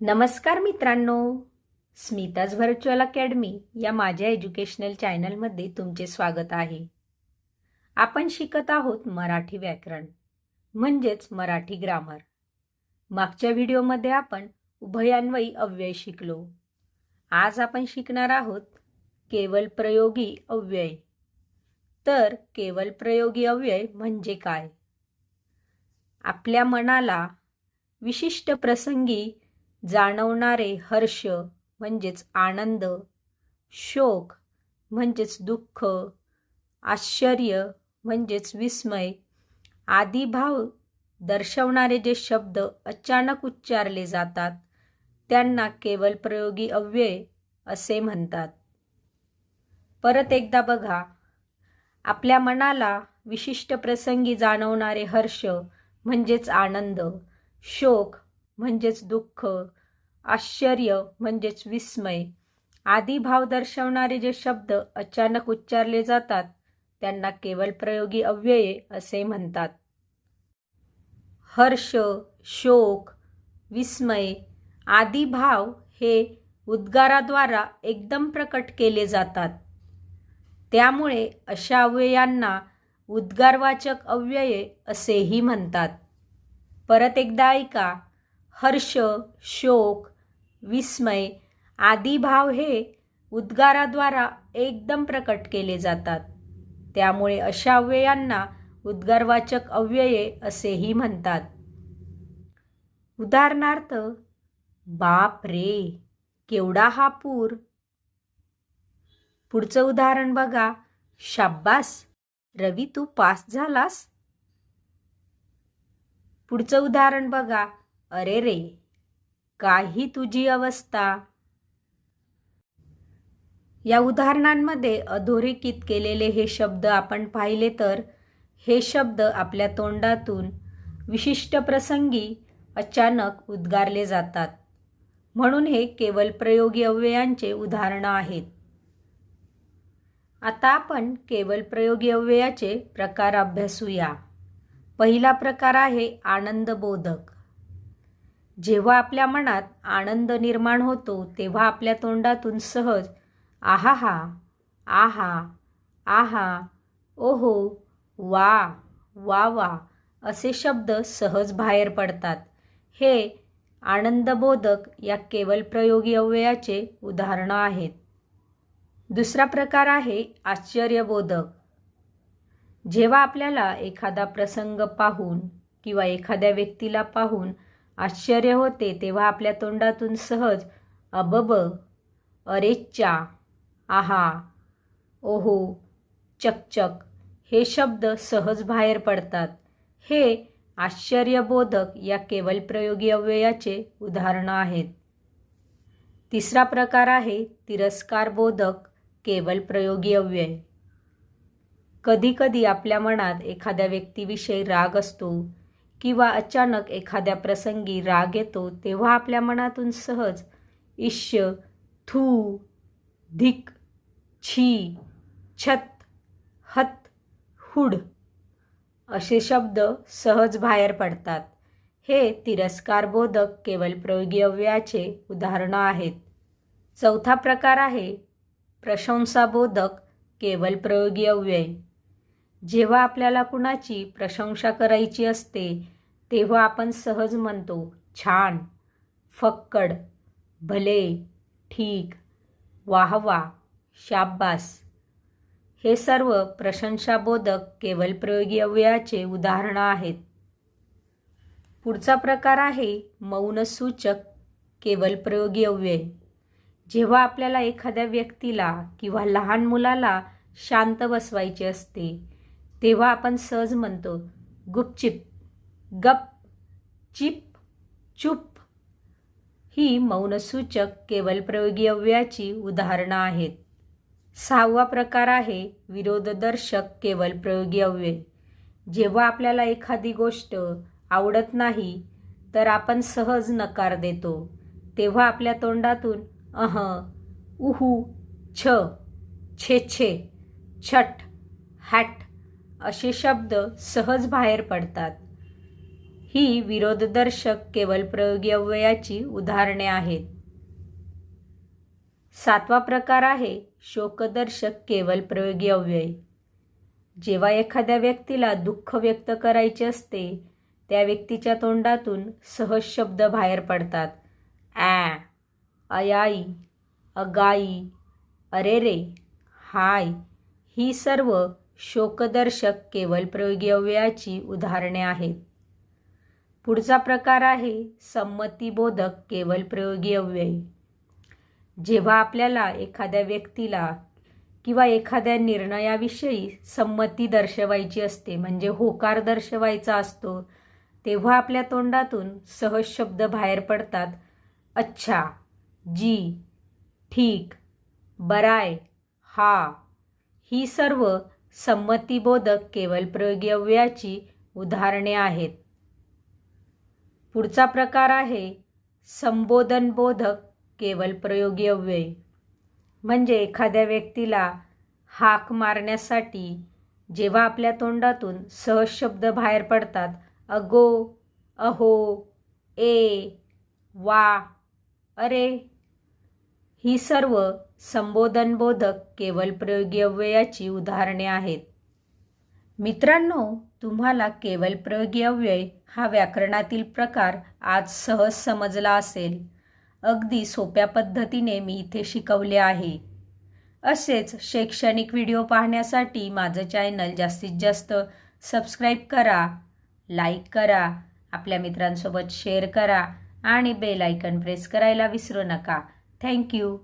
नमस्कार मित्रांनो. Smita's virtual academy या माझ्या एज्युकेशनल चॅनलमध्ये तुमचे स्वागत आहे. आपण शिकत आहोत मराठी व्याकरण म्हणजेच मराठी ग्रामर मागच्या व्हिडिओमध्ये आपण उभयान्वयी अव्यय शिकलो. आज आपण शिकणार आहोत केवल प्रयोगी अव्यय. तर केवल प्रयोगी अव्यय म्हणजे काय? आपल्या मनाला विशिष्ट प्रसंगी जाणवणारे हर्ष म्हणजेच आनंद शोक म्हणजेच दुःख आश्चर्य म्हणजेच विस्मय आदी भाव दर्शवणारे जे शब्द अचानक उच्चारले जातात त्यांना केवल प्रयोगी अव्यय असे म्हणतात. परत एकदा बघा आपल्या मनाला विशिष्ट प्रसंगी जाणवणारे हर्ष म्हणजेच आनंद शोक म्हणजेच दुःख आश्चर्य म्हणजेच विस्मय आदी भाव दर्शवणारे जे शब्द अचानक उच्चारले जातात त्यांना केवल प्रयोगी अव्यये असे म्हणतात. हर्ष शोक विस्मय आदी भाव हे उद्गाराद्वारा एकदम प्रकट केले जातात. त्यामुळे अशा अव्ययांना उद्गारवाचक अव्यये असेही म्हणतात. परत एकदा ऐका हर्ष शोक विस्मय आदी भाव हे उद्गाराद्वारा एकदम प्रकट केले जातात. त्यामुळे अशा अव्ययांना उद्गारवाचक अव्यये असेही म्हणतात. उदाहरणार्थ बाप रे केवढा हा पूर. पुढचं उदाहरण बघा. शाब्बास रवी तू पास झालास? पुढचं उदाहरण बघा. अरे रे काही तुझी अवस्था. या उदाहरणांमध्ये अधोरेखित केलेले हे शब्द आपण पाहिले तर हे शब्द आपल्या तोंडातून विशिष्ट प्रसंगी अचानक उद्गारले जातात. म्हणून हे केवल प्रयोगी अव्ययांचे उदाहरणं आहेत. आता आपण केवल प्रयोगी अव्ययाचे प्रकार अभ्यासूया. पहिला प्रकार आहे आनंदबोधक. जेव्हा आपल्या मनात आनंद निर्माण होतो तेव्हा आपल्या तोंडातून सहज आहाहा आहा आहा ओहो वा वा वा असे शब्द सहज बाहेर पडतात. हे आनंदबोधक या केवल प्रयोगी अव्ययाचे उदाहरणं आहेत. दुसरा प्रकार आहे आश्चर्यबोधक. जेव्हा आपल्याला एखादा प्रसंग पाहून किंवा एखाद्या व्यक्तीला पाहून आश्चर्य होते तेव्हा आपल्या तोंडातून सहज अबब अरेच्चा आहा ओहो चकचक हे शब्द सहज बाहेर पडतात. हे आश्चर्यबोधक या केवल प्रयोगी अव्ययाचे उदाहरणं आहेत. तिसरा प्रकार आहे तिरस्कारबोधक केवल प्रयोगी अव्यय. कधीकधी आपल्या मनात एखाद्या व्यक्तीविषयी राग असतो किंवा अचानक एखाद्या प्रसंगी राग येतो तेव्हा आपल्या मनातून सहज इश्य थू धिक छी छत हत हुड असे शब्द सहज बाहेर पडतात. हे तिरस्कारबोधक केवल प्रयोगीव्याचे उदाहरणं आहेत. चौथा प्रकार आहे प्रशंसाबोधक केवल प्रयोगी अव्यय जेव्हा आपल्याला कुणाची प्रशंसा करायची असते तेव्हा आपण सहज म्हणतो छान फक्कड भले ठीक वाहवा शाब्बास. हे सर्व प्रशंसाबोधक केवल प्रयोगी अव्ययाचे उदाहरणं आहेत. पुढचा प्रकार आहे मौनसूचक केवल प्रयोगी अव्यय जेव्हा आपल्याला एखाद्या व्यक्तीला किंवा लहान मुलाला शांत बसवायचे असते तेव्हा आपण सहज म्हणतो गुपचिप गप चिप चुप ही मौनसूचक केवल प्रयोगी अव्ययाची उदाहरणं आहेत. सहावा प्रकार आहे विरोधदर्शक केवल प्रयोगी अव्यय जेव्हा आपल्याला एखादी गोष्ट आवडत नाही तर आपण सहज नकार देतो. तेव्हा आपल्या तोंडातून अह उहू छ छे छे छट हॅट असे शब्द सहज बाहेर पडतात. ही विरोधदर्शक केवळ प्रयोगी अव्ययाची उदाहरणे आहेत. सातवा प्रकार आहे शोकदर्शक केवळ प्रयोगी अव्यय जेव्हा एखाद्या व्यक्तीला दुःख व्यक्त करायचे असते त्या व्यक्तीच्या तोंडातून सहज शब्द बाहेर पडतात. ॲ अयाई अगाई अरे रे हाय ही सर्व शोकदर्शक केवळ प्रयोगी अव्ययाची उदाहरणे आहेत. पुढचा प्रकार आहे संमतीबोधक केवळ प्रयोगी अव्यय. जेव्हा आपल्याला एखाद्या व्यक्तीला किंवा एखाद्या निर्णयाविषयी संमती दर्शवायची असते म्हणजे होकार दर्शवायचा असतो तेव्हा आपल्या तोंडातून सहज शब्द बाहेर पडतात अच्छा जी ठीक बराय हा. ही सर्व संमतीबोधक केवळ प्रयोगी अव्ययाची उदाहरणे आहेत. पुढचा प्रकार आहे संबोधनबोधक केवळ प्रयोगी अव्यय म्हणजे एखाद्या व्यक्तीला हाक मारण्यासाठी जेव्हा आपल्या तोंडातून सहज शब्द बाहेर पडतात अगो अहो ए वा अरे ही सर्व संबोधनबोधक केवळ प्रयोगी अव्ययाची उदाहरणे आहेत. मित्रांनो तुम्हाला केवळ प्रयोगी अव्यय हा व्याकरणातील प्रकार आज सहज समजला असेल. अगदी सोप्या पद्धतीने मी इथे शिकवले आहे. असेच शैक्षणिक व्हिडिओ पाहण्यासाठी माझं चॅनल जास्तीत जास्त सबस्क्राईब करा लाईक करा आपल्या मित्रांसोबत शेअर करा आणि बेल आयकन प्रेस करायला विसरू नका. थँक्यू